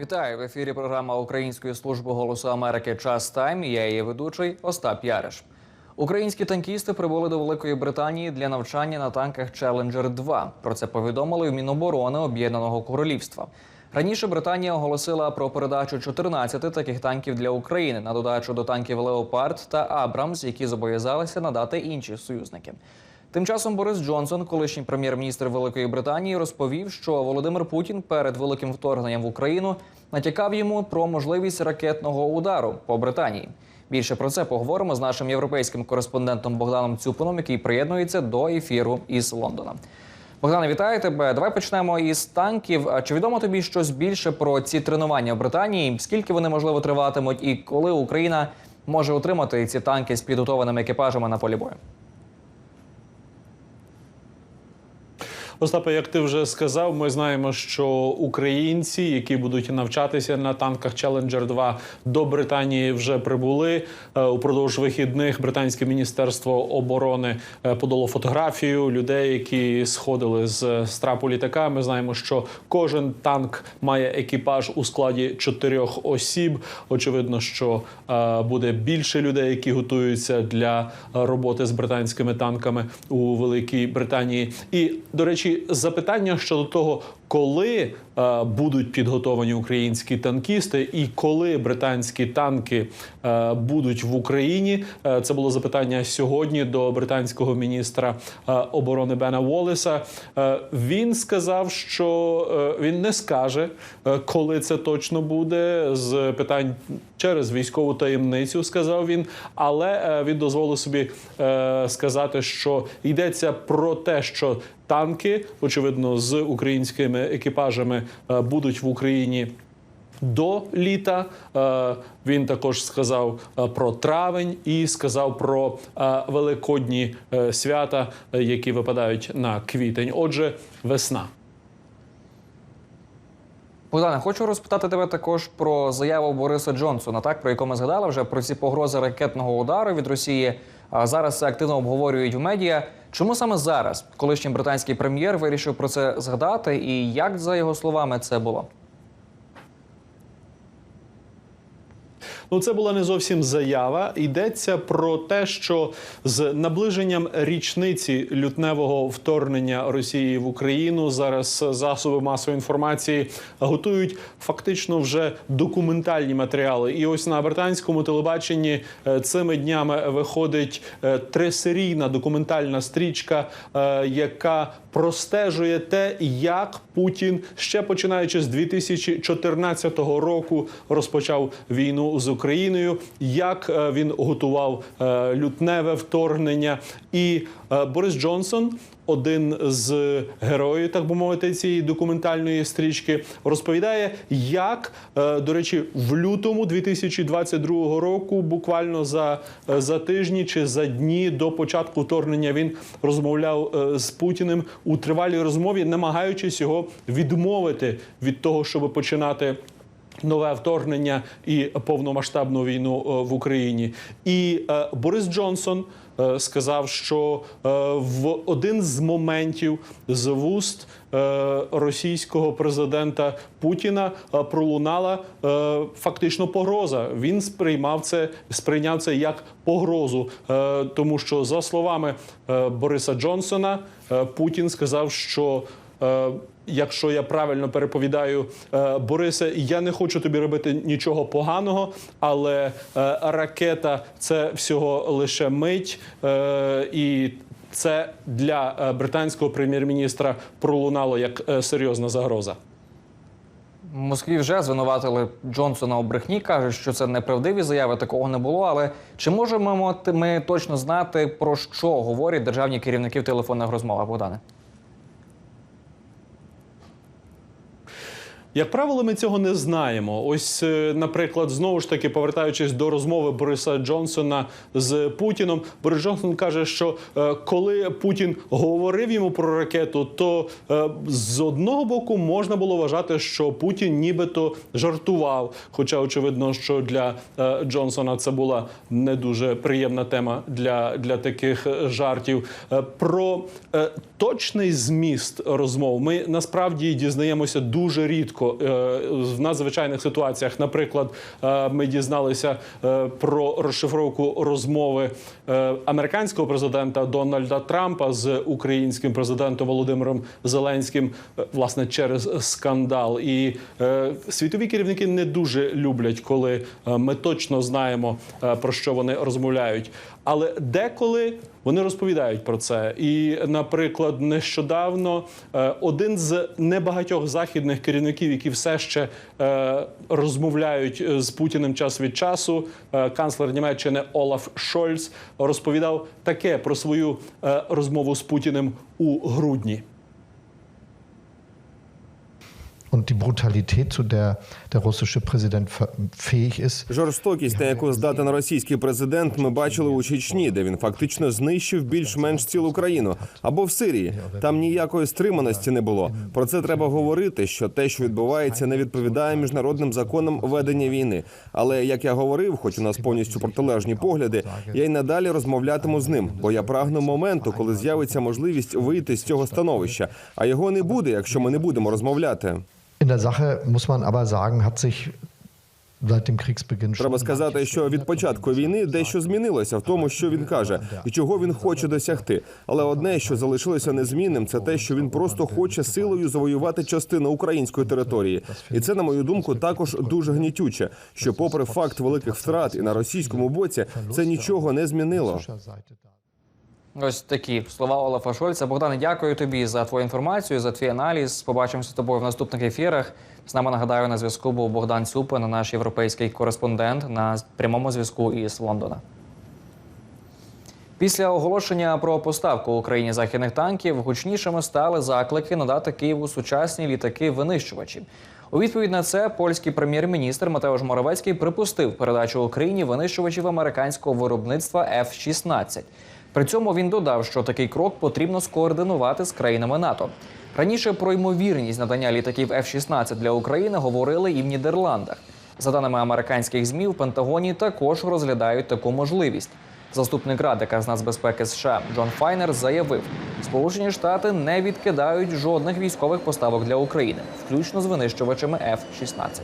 Вітаю в ефірі. Програма Української служби голосу Америки Час Тайм. Я її ведучий Остап Яриш. Українські танкісти прибули до Великої Британії для навчання на танках Challenger 2 Про це повідомили в Міноборони Об'єднаного Королівства. Раніше Британія оголосила про передачу 14 таких танків для України на додачу до танків Леопард та Абрамс, які зобов'язалися надати інші союзники. Тим часом Борис Джонсон, колишній прем'єр-міністр Великої Британії, розповів, що Володимир Путін перед великим вторгненням в Україну натякав йому про можливість ракетного удару по Британії. Більше про це поговоримо з нашим європейським кореспондентом Богданом Цюпином, який приєднується до ефіру із Лондона. Богдане, вітаю тебе. Давай почнемо із танків. Чи відомо тобі щось більше про ці тренування в Британії? Скільки вони можливо триватимуть, і коли Україна може отримати ці танки з підготованими екіпажами на полі бою? Остапе, як ти вже сказав, ми знаємо, що українці, які будуть навчатися на танках Challenger 2 до Британії, вже прибули Е, упродовж вихідних. Британське міністерство оборони е, подало фотографію людей, які сходили з страпу літака. Ми знаємо, що кожен танк має екіпаж у складі чотирьох осіб. Очевидно, що е, буде більше людей, які готуються для роботи з британськими танками у Великій Британії. І до речі, запитання щодо того, коли е, будуть підготовані українські танкісти, і коли британські танки е, будуть в Україні, е, це було запитання сьогодні до британського міністра е, оборони Бена Волеса. Е, він сказав, що е, він не скаже, е, коли це точно буде. З питань через військову таємницю, сказав він, але е, він дозволив собі е, сказати, що йдеться про те, що танки, очевидно, з українськими екіпажами е, будуть в Україні. До літа Е, він також сказав е, про травень і сказав про великодні свята, які випадають на квітень. Отже, весна. Богдане, хочу розпитати тебе також про заяву Бориса Джонсона, так про яку ми згадали вже про ці погрози ракетного удару від Росії. А зараз це активно обговорюють в медіа. Чому саме зараз колишній британський прем'єр вирішив про це згадати, і як за його словами це було? Ну, це була не зовсім заява. Йдеться про те, що з наближенням річниці лютневого вторгнення Росії в Україну зараз засоби масової інформації готують фактично вже документальні матеріали. І ось на британському телебаченні е, цими днями виходить е, трисерійна документальна стрічка, е, яка простежує те, як Путін ще починаючи з 2014 року розпочав війну з Україною, як е, він готував е, лютневе вторгнення, і е, Борис Джонсон. Один з героїв, так би мовити, цієї документальної стрічки розповідає, як до речі, в лютому 2022 року, буквально за, за тижні чи за дні до початку вторгнення, він розмовляв з Путіним у тривалій розмові, намагаючись його відмовити від того, щоб починати. Нове вторгнення і повномасштабну війну е, в Україні, і е, Борис Джонсон е, сказав, що в один з моментів з вуст російського президента Путіна пролунала фактично погроза. Він сприймав це, сприйняв це як погрозу, тому що за словами Бориса Джонсона, Путін сказав, що Якщо я правильно переповідаю е, Борисе, я не хочу тобі робити нічого поганого, але е, ракета це всього лише мить, е, і це для британського прем'єр-міністра пролунало як серйозна загроза. Москві вже звинуватили Джонсона у брехні. кажуть, що це неправдиві заяви, такого не було. Але чи можемо ми точно знати про що говорять державні керівники в телефонних розмовах, Богдане? Як правило, ми цього не знаємо. Ось, е, наприклад, знову ж таки, повертаючись до розмови Бориса Джонсона з Путіном, Борис Джонсон каже, що е, коли Путін говорив йому про ракету, то е, з одного боку можна було вважати, що Путін нібито жартував. Хоча, очевидно, що для Джонсона це була не дуже приємна тема для, для таких жартів. Про точний зміст розмов ми насправді дізнаємося дуже рідко. Рідко е, в надзвичайних ситуаціях. Наприклад, е, ми дізналися е, про розшифровку розмови американського президента Дональда Трампа з українським президентом Володимиром Зеленським, власне, через скандал. І світові керівники не дуже люблять, коли ми точно знаємо про що вони розмовляють. Але деколи вони розповідають про це. І, наприклад, нещодавно е, один з небагатьох західних керівників, які все ще е, розмовляють е, з Путіним час від часу, канцлер Німеччини Олаф Шольц розповідав таке про свою розмову з Путіним у грудні. und die Brutalität, zu der Жорстокість, на яку здатен російський президент, ми бачили у Чечні, де він фактично знищив більш-менш цілу країну, або в Сирії. Там ніякої стриманості не було. Про це треба говорити. Що те, що відбувається, не відповідає міжнародним законам ведення війни. Але як я говорив, хоч у нас повністю протилежні погляди, я й надалі розмовлятиму з ним, бо я прагну моменту, коли з'явиться можливість вийти з цього становища. А його не буде, якщо ми не будемо розмовляти. In der Sache muss man aber sagen, hat sich Треба сказати, що від початку війни дещо змінилося в тому, що він каже, і чого він хоче досягти. Але одне, що залишилося незмінним, це те, що він просто хоче силою завоювати частину української території. І це, на мою думку, також дуже гнітюче. Що, попри факт великих втрат і на російському боці, це нічого не змінило. Ось такі слова Олафа Шольца. Богдане, дякую тобі за твою інформацію, за твій аналіз. Побачимося з тобою в наступних ефірах. З нами нагадаю на зв'язку був Богдан Цюпин, наш європейський кореспондент на прямому зв'язку із Лондона. Після оголошення про поставку Україні західних танків гучнішими стали заклики надати Києву сучасні літаки-винищувачі. У відповідь на це польський прем'єр-міністр Матеуш Моровецький припустив передачу Україні винищувачів американського виробництва F-16. При цьому він додав, що такий крок потрібно скоординувати з країнами НАТО. Раніше про ймовірність надання літаків F-16 для України говорили і в Нідерландах. За даними американських змі, в Пентагоні також розглядають таку можливість. Заступник радика з нацбезпеки США Джон Файнер заявив, Сполучені Штати не відкидають жодних військових поставок для України, включно з винищувачами F-16.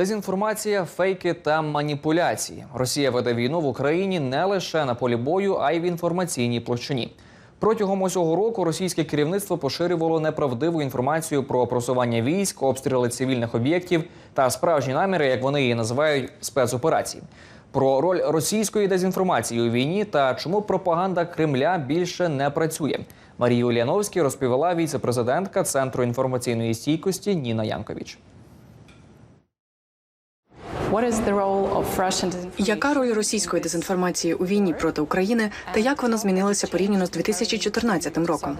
Дезінформація, фейки та маніпуляції. Росія веде війну в Україні не лише на полі бою, а й в інформаційній площині. Протягом усього року російське керівництво поширювало неправдиву інформацію про просування військ, обстріли цивільних об'єктів та справжні наміри, як вони її називають, спецоперацій. Про роль російської дезінформації у війні та чому пропаганда Кремля більше не працює. Марія Уляновський розповіла віце-президентка Центру інформаційної стійкості Ніна Янковіч. Яка роль російської дезінформації у війні проти України та як вона змінилася порівняно з 2014 роком?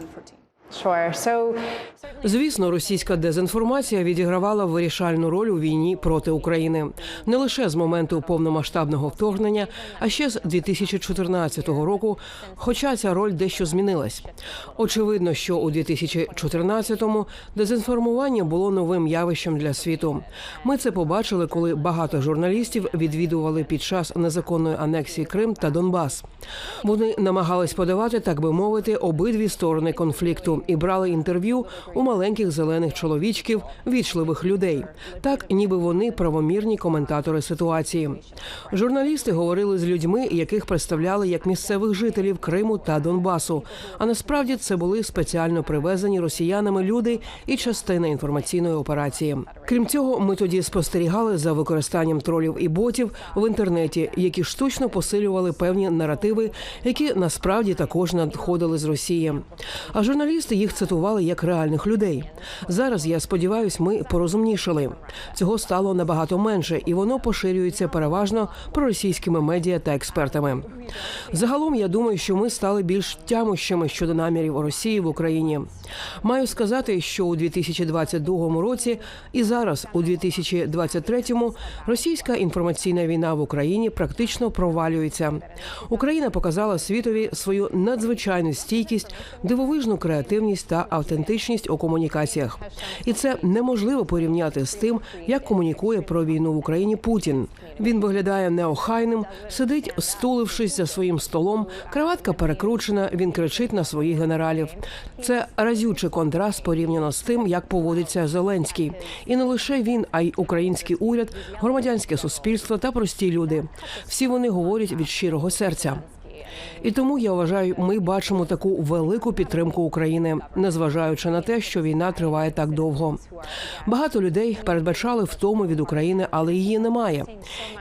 Звісно, російська дезінформація відігравала вирішальну роль у війні проти України не лише з моменту повномасштабного вторгнення, а ще з 2014 року. Хоча ця роль дещо змінилась. Очевидно, що у 2014-му дезінформування було новим явищем для світу. Ми це побачили, коли багато журналістів відвідували під час незаконної анексії Крим та Донбас. Вони намагались подавати, так би мовити, обидві сторони конфлікту і брали інтерв'ю у маленьких зелених чоловічків, вічливих людей, так ніби вони правомірні коментатори ситуації. Журналісти говорили з людьми, яких представляли як місцевих жителів Криму та Донбасу. А насправді це були спеціально привезені росіянами люди і частина інформаційної операції. Крім цього, ми тоді спостерігали за використанням тролів і ботів в інтернеті, які штучно посилювали певні наративи, які насправді також надходили з Росії. А журналісти їх цитували як реальних людей. Зараз я сподіваюся, ми порозумнішали. Цього стало набагато менше, і воно поширюється переважно проросійськими медіа та експертами. Загалом я думаю, що ми стали більш тямущими щодо намірів Росії в Україні. Маю сказати, що у 2022 році і зараз, у 2023, російська інформаційна війна в Україні практично провалюється. Україна показала світові свою надзвичайну стійкість, дивовижну креативність ефективність та автентичність у комунікаціях. І це неможливо порівняти з тим, як комунікує про війну в Україні Путін. Він виглядає неохайним, сидить, стулившись за своїм столом, краватка перекручена. Він кричить на своїх генералів. Це разючий контраст порівняно з тим, як поводиться Зеленський. І не лише він, а й український уряд, громадянське суспільство та прості люди. Всі вони говорять від щирого серця. І тому я вважаю, ми бачимо таку велику підтримку України, незважаючи на те, що війна триває так довго. Багато людей передбачали втому від України, але її немає.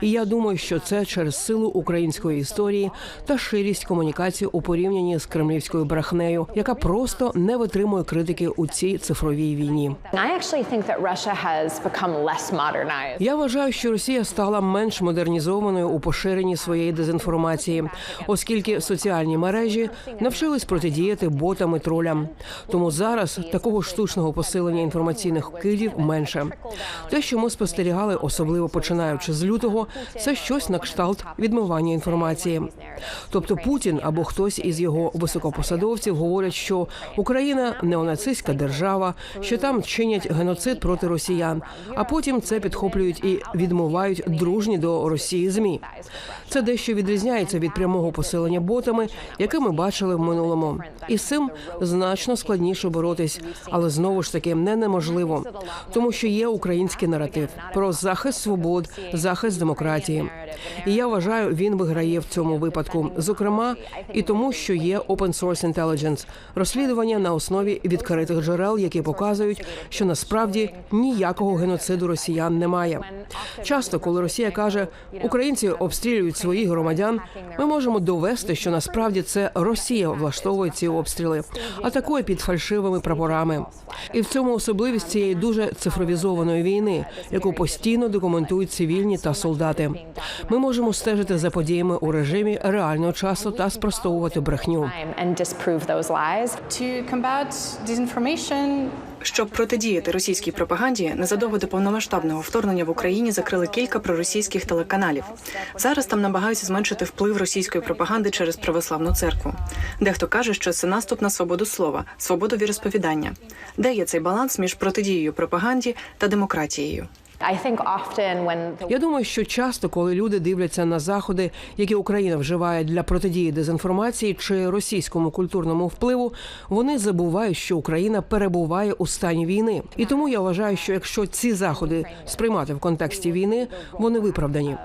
І я думаю, що це через силу української історії та ширість комунікації у порівнянні з кремлівською брехнею, яка просто не витримує критики у цій цифровій війні. Я вважаю, що Росія стала менш модернізованою у поширенні своєї дезінформації, оскільки соціальні мережі навчились протидіяти ботам і тролям. Тому зараз такого штучного посилення інформаційних кидів менше. Те, що ми спостерігали, особливо починаючи з лютого, це щось на кшталт відмивання інформації. Тобто Путін або хтось із його високопосадовців говорять, що Україна неонацистська держава, що там чинять геноцид проти росіян, а потім це підхоплюють і відмивають дружні до Росії змі. Це дещо відрізняється від прямого посилення ботами, яке ми бачили в минулому. І з цим значно складніше боротись, але знову ж таки не неможливо, тому що є український наратив про захист свобод, захист демократії. І я вважаю, він виграє в цьому випадку, зокрема і тому, що є open source intelligence – розслідування на основі відкритих джерел, які показують, що насправді ніякого геноциду росіян немає. Часто, коли Росія каже, українці обстрілюють своїх громадян, ми можемо довести, що насправді це Росія влаштовує ці обстріли, атакує під фальшивими прапорами. І в цьому особливість цієї дуже цифровізованої війни, яку постійно документують цивільні та солдати. Ми можемо стежити за подіями у режимі реального часу та спростовувати брехню. Щоб протидіяти російській пропаганді, незадовго до повномасштабного вторгнення в Україні закрили кілька проросійських телеканалів. Зараз там намагаються зменшити вплив російської пропаганди через православну церкву. Дехто каже, що це наступ на свободу слова, свободу віросповідання. Де є цей баланс між протидією пропаганді та демократією? Я думаю, що часто, коли люди дивляться на заходи, які Україна вживає для протидії дезінформації чи російському культурному впливу, вони забувають, що Україна перебуває у стані війни. І тому я вважаю, що якщо ці заходи сприймати в контексті війни, вони виправдані.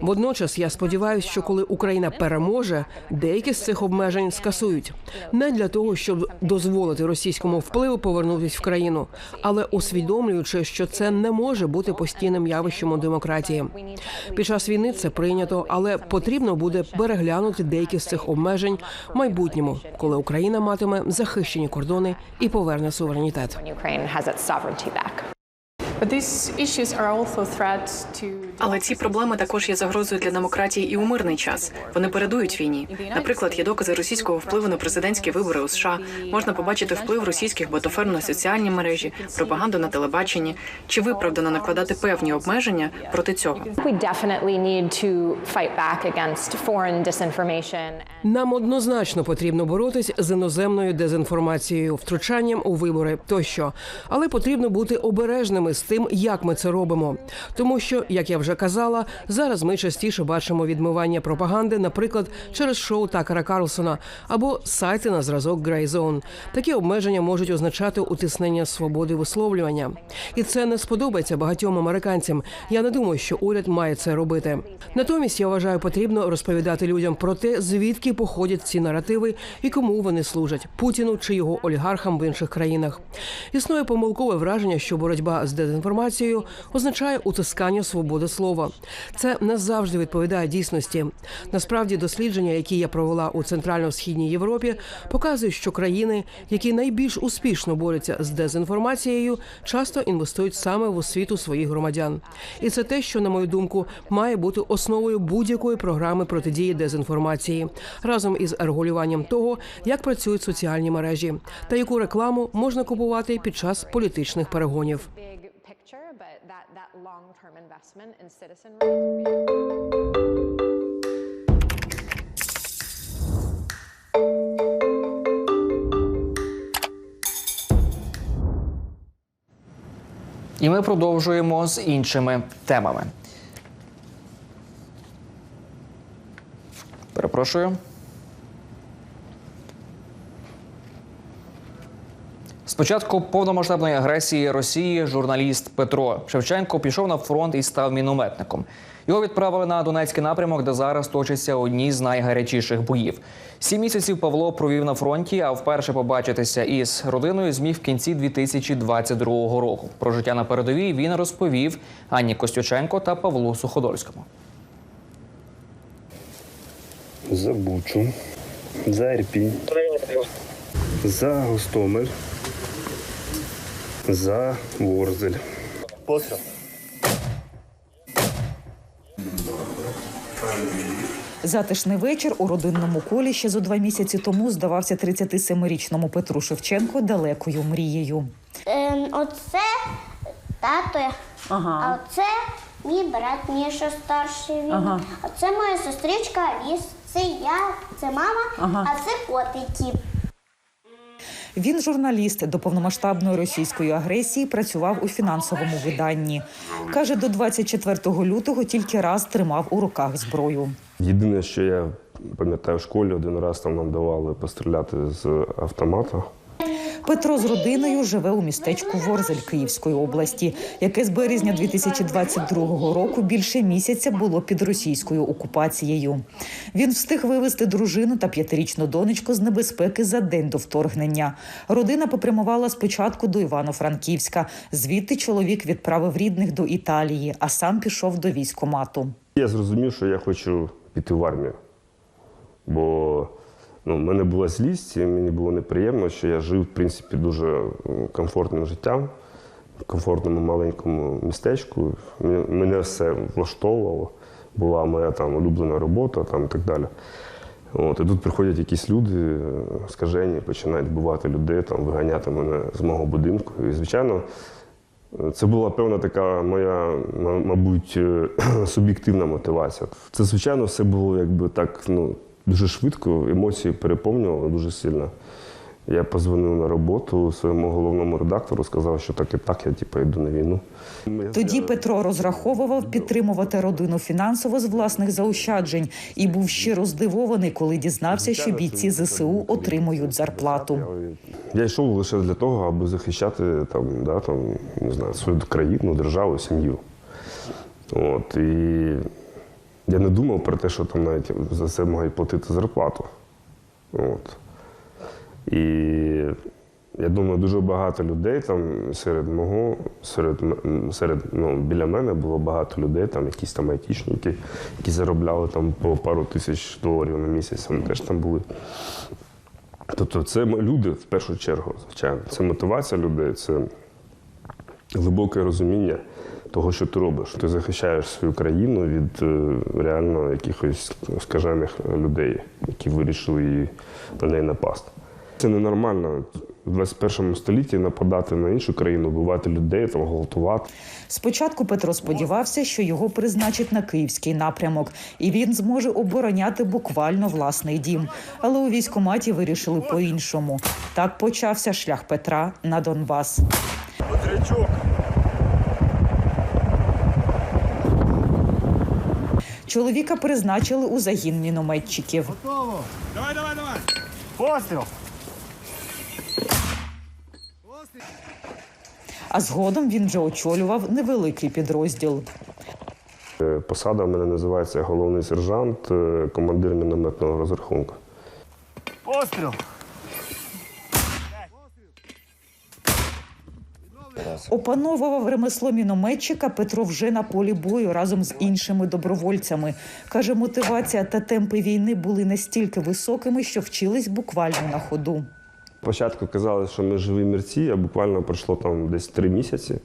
Водночас я сподіваюся, що коли Україна переможе, деякі з цих обмежень скасують не для того, щоб дозволити російському впливу повернутися в країну, але усвідомлюючи, що це не може бути постійним явищем у демократії. Під час війни це прийнято, але потрібно буде переглянути деякі з цих обмежень в майбутньому, коли Україна матиме захищені кордони і поверне суверенітет. but these issues are also threats to Але ці проблеми також є загрозою для демократії і у мирний час. Вони передують війні. Наприклад, є докази російського впливу на президентські вибори у США. Можна побачити вплив російських ботоферм на соціальні мережі, пропаганду на телебаченні. Чи виправдано накладати певні обмеження проти цього? Нам однозначно потрібно боротись з іноземною дезінформацією, втручанням у вибори тощо, але потрібно бути обережними з тим, як ми це робимо. Тому що, як я вже казала, зараз ми частіше бачимо відмивання пропаганди, наприклад, через шоу Такера Карлсона або сайти на зразок Zone. Такі обмеження можуть означати утиснення свободи висловлювання, і це не сподобається багатьом американцям. Я не думаю, що уряд має це робити. Натомість я вважаю, потрібно розповідати людям про те, звідки походять ці наративи і кому вони служать Путіну чи його олігархам в інших країнах. Існує помилкове враження, що боротьба з дезінформацією означає утискання свободи слова. Це не завжди відповідає дійсності. Насправді, дослідження, які я провела у центрально-східній Європі, показують, що країни, які найбільш успішно борються з дезінформацією, часто інвестують саме в освіту своїх громадян. І це те, що, на мою думку, має бути основою будь-якої програми протидії дезінформації, разом із регулюванням того, як працюють соціальні мережі, та яку рекламу можна купувати під час політичних перегонів long-term investment in citizenry. І ми продовжуємо з іншими темами. Перепрошую. З початку повномасштабної агресії Росії журналіст Петро Шевченко пішов на фронт і став мінометником. Його відправили на Донецький напрямок, де зараз точаться одні з найгарячіших боїв. Сім місяців Павло провів на фронті, а вперше побачитися із родиною зміг в кінці 2022 року. Про життя на передовій він розповів Анні Костюченко та Павлу Суходольському. за Бучу, за Ірпінь, за Гостомель, за Ворзель. Постріл. Затишний вечір у родинному колі ще зо два місяці тому здавався 37-річному Петру Шевченку далекою мрією. Ем, оце тато, а оце мій брат Міша старший. Він. А це моя сестричка Аліс, це я, це мама, а це котики. Він журналіст до повномасштабної російської агресії працював у фінансовому виданні. Каже, до 24 лютого тільки раз тримав у руках зброю. Єдине, що я пам'ятаю в школі, один раз там нам давали постріляти з автомата. Петро з родиною живе у містечку Ворзель Київської області, яке з березня 2022 року більше місяця було під російською окупацією. Він встиг вивезти дружину та п'ятирічну донечку з небезпеки за день до вторгнення. Родина попрямувала спочатку до Івано-Франківська. Звідти чоловік відправив рідних до Італії, а сам пішов до військомату. Я зрозумів, що я хочу піти в армію. Бо ну, в мене була злість, і мені було неприємно, що я жив, в принципі, дуже комфортним життям, в комфортному маленькому містечку. Мене- все влаштовувало. Була моя там улюблена робота там, і так далі. От, і тут приходять якісь люди, е, скажені, починають вбивати людей, там, виганяти мене з мого будинку. І, звичайно, це була певна така моя, мабуть, е, суб'єктивна мотивація. Це, звичайно, все було якби так ну, дуже швидко, емоції переповнювали дуже сильно. Я позвонив на роботу своєму головному редактору, сказав, що так і так, я типу, йду на війну. Тоді Петро розраховував підтримувати родину фінансово з власних заощаджень і був щиро здивований, коли дізнався, що бійці ЗСУ отримують зарплату. Я йшов лише для того, аби захищати там, да, там, не знаю, свою країну, державу, сім'ю. От, і я не думав про те, що там навіть за це мають платити зарплату. От. І я думаю, дуже багато людей там серед мого, серед, серед ну, біля мене було багато людей, там якісь там айтішники, які заробляли там по пару тисяч доларів на місяць, вони теж там були. Тобто це люди в першу чергу, звичайно. Це мотивація людей, це глибоке розуміння того, що ти робиш. Ти захищаєш свою країну від е, реально якихось скажених людей, які вирішили її на неї напасти. Це ненормально в 21 столітті нападати на іншу країну, вбивати людей, там, гвалтувати. Спочатку Петро сподівався, що його призначать на київський напрямок, і він зможе обороняти буквально власний дім. Але у військкоматі вирішили по-іншому. Так почався шлях Петра на Донбас. Чоловіка призначили у загін мінометчиків. Готово! Давай, давай, давай! Постріл! А згодом він вже очолював невеликий підрозділ. Е, Посада в мене називається головний сержант, е, командир мінометного розрахунку. Опановував ремесло мінометчика Петро вже на полі бою разом з іншими добровольцями. Каже, мотивація та темпи війни були настільки високими, що вчились буквально на ходу. Спочатку казали, що ми живі мерці, а буквально пройшло там десь три місяці.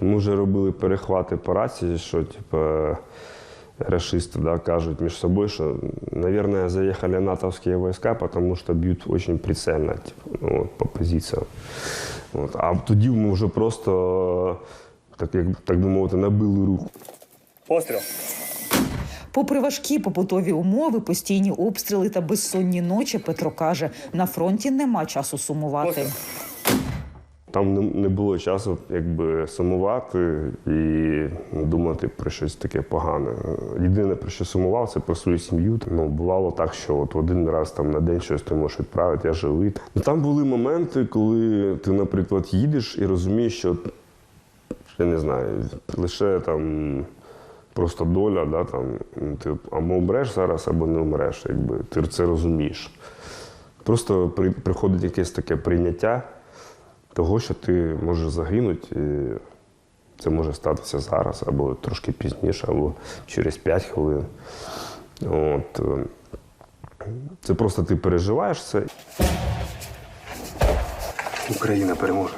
Ми вже робили перехвати по рації, що типу, рашисти да, кажуть між собою, що, наверное, заїхали натовські війська, тому що б'ють дуже прицельно типу, ну, по позиціям. От. А тоді ми вже просто, так, як, так би мовити, набили руку. Постріл. Попри важкі побутові умови, постійні обстріли та безсонні ночі, Петро каже, на фронті нема часу сумувати. Там не, було часу якби сумувати і думати про щось таке погане. Єдине, про що сумував, це про свою сім'ю. Ну, бувало так, що от один раз там на день щось ти можеш відправити, я живий. Ну, там були моменти, коли ти, наприклад, їдеш і розумієш, що я не знаю, лише там просто доля, да, там, ну, ти або умреш зараз, або не умреш, якби ти це розумієш. Просто при, приходить якесь таке прийняття того, що ти можеш загинути, і це може статися зараз, або трошки пізніше, або через 5 хвилин. От. е, Це просто ти переживаєш це. Україна переможе.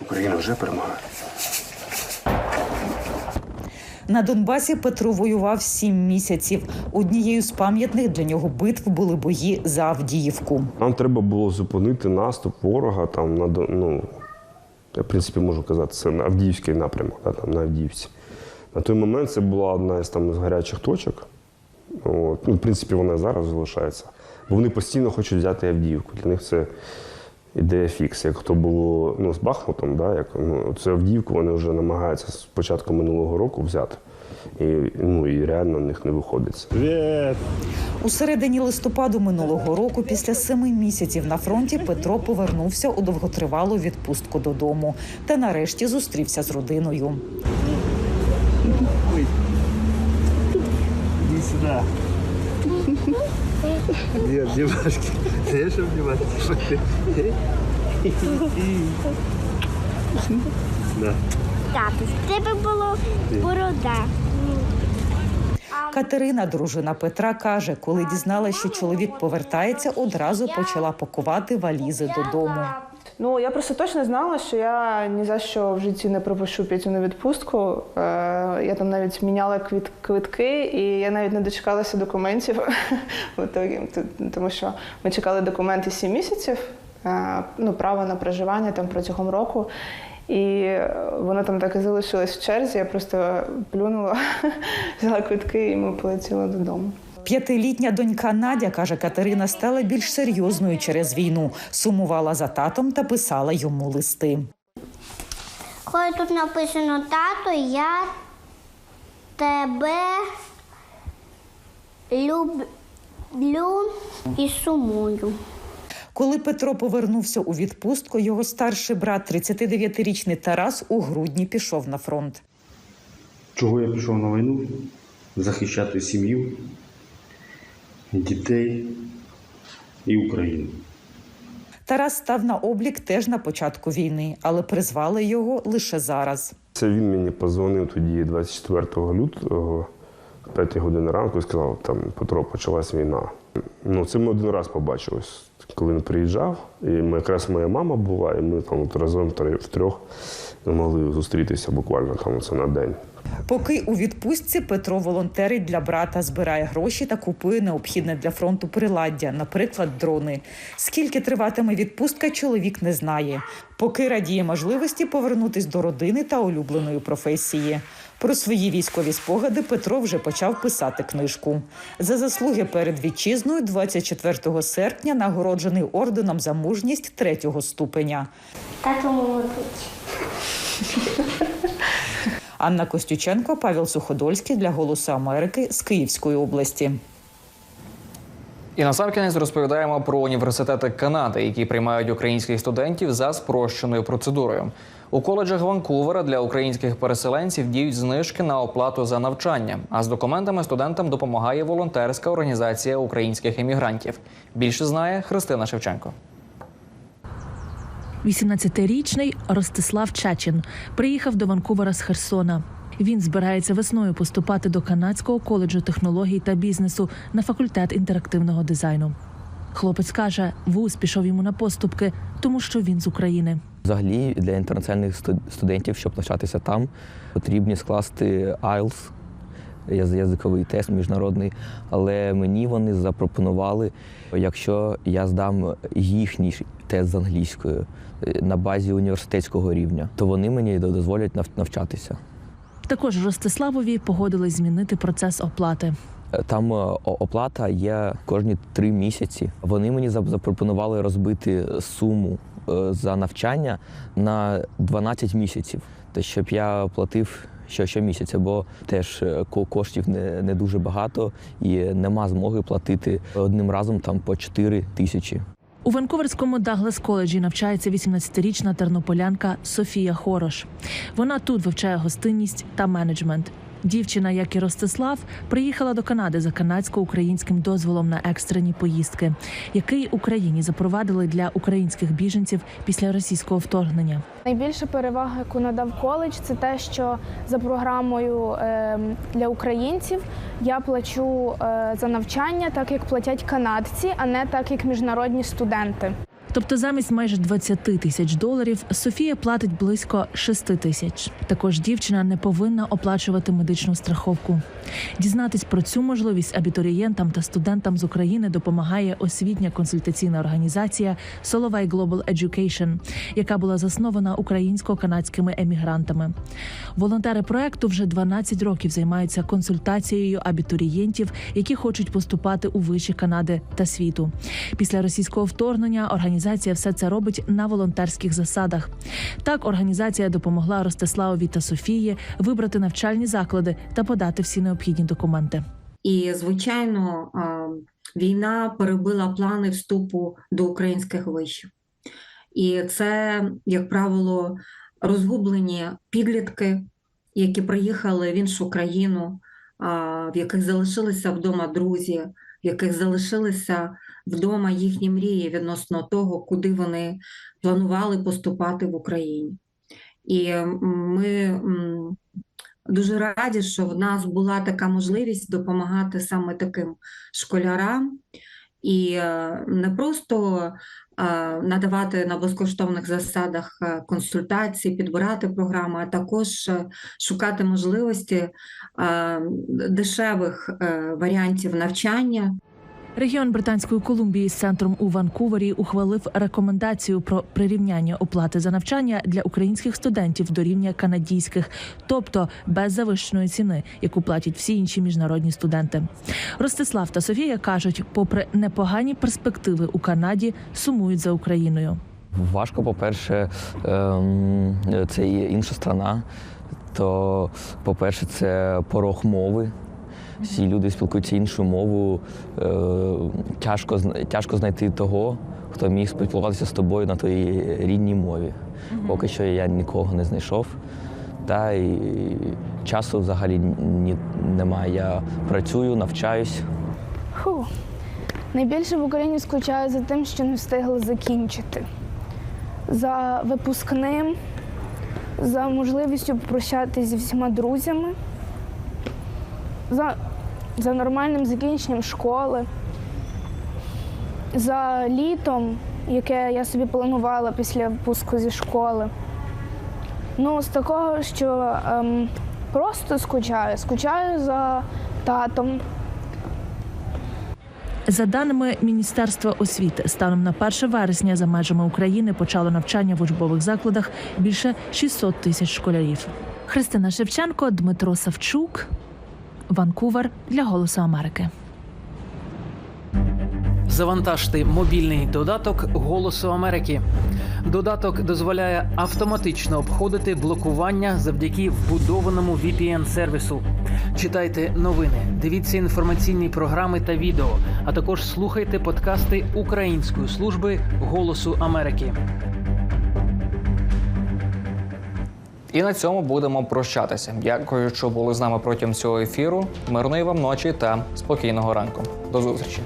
Україна вже перемагає. На Донбасі Петро воював сім місяців. Однією з пам'ятних для нього битв були бої за Авдіївку. Нам треба було зупинити наступ ворога там на ну, я в принципі можу казати, це на Авдіївський напрямок, да, там на Авдіївці. На той момент це була одна із там з гарячих точок. От. Ну, в принципі, вона зараз залишається. Бо вони постійно хочуть взяти Авдіївку. Для них це ідея фікс. Як то було ну, з Бахмутом, да, як, ну, цю Авдіївку вони вже намагаються з початку минулого року взяти. І, ну, і реально в них не виходить. У середині листопаду минулого року, після семи місяців на фронті, Петро повернувся у довготривалу відпустку додому та нарешті зустрівся з родиною. Иди сюда. Где обнимашки? Даешь обнимашки? Да. Тату, в тебе було борода. Катерина, дружина Петра, каже, коли дізналася, що чоловік повертається, одразу почала пакувати валізи додому. Ну я просто точно знала, що я ні за що в житті не пропущу Петю на відпустку. Е, я там навіть міняла квіт, квитки, і я навіть не дочекалася документів тому що ми чекали документи 7 місяців, е, ну право на проживання там протягом року. І воно там так і залишилось в черзі. Я просто плюнула, взяла квитки, і ми полетіли додому. П'ятилітня донька Надя, каже Катерина, стала більш серйозною через війну. Сумувала за татом та писала йому листи. Коли тут написано тато, я тебе люблю і сумую. Коли Петро повернувся у відпустку, його старший брат, 39-річний Тарас, у грудні пішов на фронт. Чого я пішов на війну? Захищати сім'ю, дітей і України. Тарас став на облік теж на початку війни, але призвали його лише зараз. Це він мені позвонив тоді 24 лютого, 5 години ранку, і сказав, там Петро, почалась війна. Ну, це ми один раз побачились, коли він приїжджав. І ми, якраз моя мама була, і ми там от разом втрьох могли зустрітися буквально там це на день. Поки у відпустці Петро волонтерить для брата, збирає гроші та купує необхідне для фронту приладдя, наприклад, дрони. Скільки триватиме відпустка, чоловік не знає. Поки радіє можливості повернутись до родини та улюбленої професії. Про свої військові спогади Петро вже почав писати книжку. За заслуги перед вітчизною 24 серпня нагороджений орденом за мужність третього ступеня. Тато молодець. Анна Костюченко, Павел Суходольський для Голосу Америки з Київської області. І насамкінець розповідаємо про університети Канади, які приймають українських студентів за спрощеною процедурою. У коледжах Ванкувера для українських переселенців діють знижки на оплату за навчання. А з документами студентам допомагає волонтерська організація українських емігрантів. Більше знає Христина Шевченко. 18-річний Ростислав Чачин приїхав до Ванкувера з Херсона. Він збирається весною поступати до канадського коледжу технологій та бізнесу на факультет інтерактивного дизайну. Хлопець каже, вуз пішов йому на поступки, тому що він з України. Взагалі для інтернаціональних студ- студентів, щоб навчатися там, потрібні скласти IELTS, яз- язиковий тест міжнародний. Але мені вони запропонували, якщо я здам їхній тест з англійською е, на базі університетського рівня, то вони мені дозволять навчатися. Також Ростиславові погодились змінити процес оплати. Там е, оплата є кожні три місяці. Вони мені запропонували розбити суму е, за навчання на 12 місяців, та щоб я платив що щомісяця, бо теж е, коштів не, не дуже багато і нема змоги платити одним разом там по 4 тисячі. У Ванкуверському Даглас коледжі навчається 18-річна тернополянка Софія Хорош. Вона тут вивчає гостинність та менеджмент. Дівчина, як і Ростислав, приїхала до Канади за канадсько-українським дозволом на екстрені поїздки, який Україні запровадили для українських біженців після російського вторгнення. Найбільша перевага, яку надав коледж, це те, що за програмою е, для українців я плачу е, за навчання, так як платять канадці, а не так як міжнародні студенти. Тобто замість майже 20 тисяч доларів Софія платить близько 6 тисяч. Також дівчина не повинна оплачувати медичну страховку. Дізнатись про цю можливість абітурієнтам та студентам з України допомагає освітня консультаційна організація Solовay Global Education, яка була заснована українсько-канадськими емігрантами. Волонтери проекту вже 12 років займаються консультацією абітурієнтів, які хочуть поступати у виші Канади та світу. Після російського вторгнення організація все це робить на волонтерських засадах. Так, організація допомогла Ростиславові та Софії вибрати навчальні заклади та подати всі необхідні документи. І, звичайно, війна перебила плани вступу до українських вишів. І це, як правило, розгублені підлітки, які приїхали в іншу країну, в яких залишилися вдома друзі, в яких залишилися вдома їхні мрії відносно того, куди вони планували поступати в Україні. І ми дуже раді, що в нас була така можливість допомагати саме таким школярам і е, не просто е, надавати на безкоштовних засадах е, консультації, підбирати програми, а також шукати можливості дешевих варіантів навчання. Регіон Британської Колумбії з центром у Ванкувері ухвалив рекомендацію про прирівняння оплати за навчання для українських студентів до рівня канадійських, тобто без завищеної ціни, яку платять всі інші міжнародні студенти. Ростислав та Софія кажуть, попри непогані перспективи у Канаді, сумують за Україною. Важко, по-перше, ем, це є інша страна. То, по-перше, це порог мови. Всі люди спілкуються іншою мовою. Е, тяжко, тяжко знайти того, хто міг спілкуватися з тобою на твоїй рідній мові. Поки що я нікого не знайшов. Та і часу взагалі ні, немає. Я працюю, навчаюсь. Фу. Найбільше в Україні скучаю за тим, що не встигли закінчити. За випускним, за можливістю попрощатися зі всіма друзями, за, за нормальним закінченням школи, за літом, яке я собі планувала після випуску зі школи. Ну, з такого, що ем, просто скучаю. Скучаю за татом, За даними Міністерства освіти, станом на 1 вересня за межами України почало навчання в учбових закладах більше 600 тисяч школярів. Христина Шевченко, Дмитро Савчук, Ванкувер для Голосу Америки. Завантажте мобільний додаток Голосу Америки. Додаток дозволяє автоматично обходити блокування завдяки вбудованому VPN-сервісу. Читайте новини, дивіться інформаційні програми та відео, а також слухайте подкасти Української служби Голосу Америки. І на цьому будемо прощатися. Дякую, що були з нами протягом цього ефіру. Мирної вам ночі та спокійного ранку. До зустрічі.